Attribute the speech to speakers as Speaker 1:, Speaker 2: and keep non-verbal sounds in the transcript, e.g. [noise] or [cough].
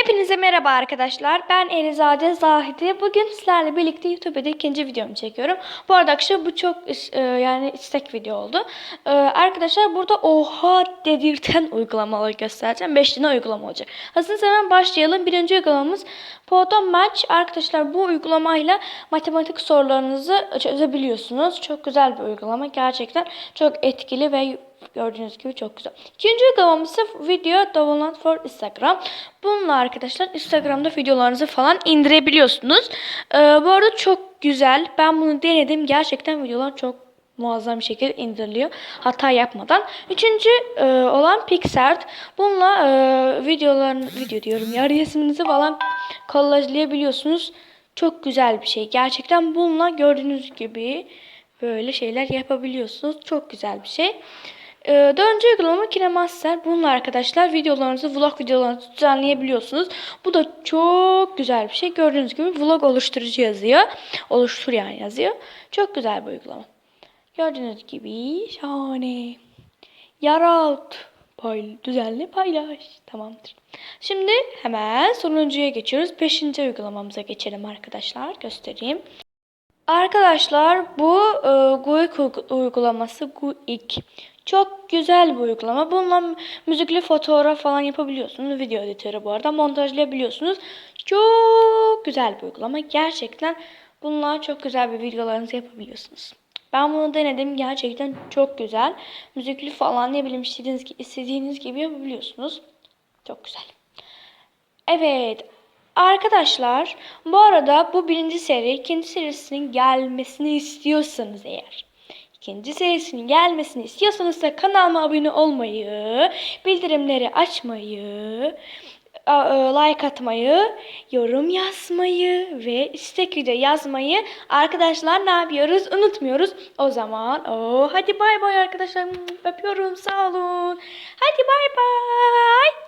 Speaker 1: Hepinize merhaba arkadaşlar. Ben Elizade Zahide. Bugün sizlerle birlikte YouTube'da ikinci videomu çekiyorum. Bu arada arkadaşlar bu çok e, yani istek video oldu. E, arkadaşlar burada oha dedirten [laughs] uygulamaları göstereceğim. 5 tane uygulama olacak. Hazırsanız hemen başlayalım. Birinci uygulamamız Photo Match. Arkadaşlar bu uygulamayla matematik sorularınızı çözebiliyorsunuz. Çok güzel bir uygulama. Gerçekten çok etkili ve Gördüğünüz gibi çok güzel. İkinci uygulamamız ise video download for Instagram. Bununla arkadaşlar Instagram'da videolarınızı falan indirebiliyorsunuz. Ee, bu arada çok güzel. Ben bunu denedim. Gerçekten videolar çok muazzam bir şekilde indiriliyor. Hata yapmadan. Üçüncü e, olan Pixart. Bununla e, videoların video diyorum ya resminizi falan kollajlayabiliyorsunuz. Çok güzel bir şey. Gerçekten bununla gördüğünüz gibi böyle şeyler yapabiliyorsunuz. Çok güzel bir şey. Ee, dördüncü uygulama KineMaster. Bununla arkadaşlar videolarınızı, vlog videolarınızı düzenleyebiliyorsunuz. Bu da çok güzel bir şey. Gördüğünüz gibi vlog oluşturucu yazıyor. Oluştur yani yazıyor. Çok güzel bir uygulama. Gördüğünüz gibi şahane. Yarat. Pay, düzenle paylaş. Tamamdır. Şimdi hemen sonuncuya geçiyoruz. Beşinci uygulamamıza geçelim arkadaşlar. Göstereyim. Arkadaşlar bu e, Guik uygu- uygulaması Guik. Çok güzel bir uygulama. Bununla müzikli fotoğraf falan yapabiliyorsunuz. Video editörü bu arada montajlayabiliyorsunuz. Çok güzel bir uygulama. Gerçekten bununla çok güzel bir videolarınızı yapabiliyorsunuz. Ben bunu denedim. Gerçekten çok güzel. Müzikli falan ne bileyim istediğiniz, istediğiniz gibi yapabiliyorsunuz. Çok güzel. Evet arkadaşlar bu arada bu birinci seri ikinci serisinin gelmesini istiyorsanız eğer ikinci serisinin gelmesini istiyorsanız da kanalıma abone olmayı, bildirimleri açmayı, a- like atmayı, yorum yazmayı ve istek video yazmayı arkadaşlar ne yapıyoruz unutmuyoruz. O zaman o hadi bay bay arkadaşlar öpüyorum sağ olun. Hadi bay bay.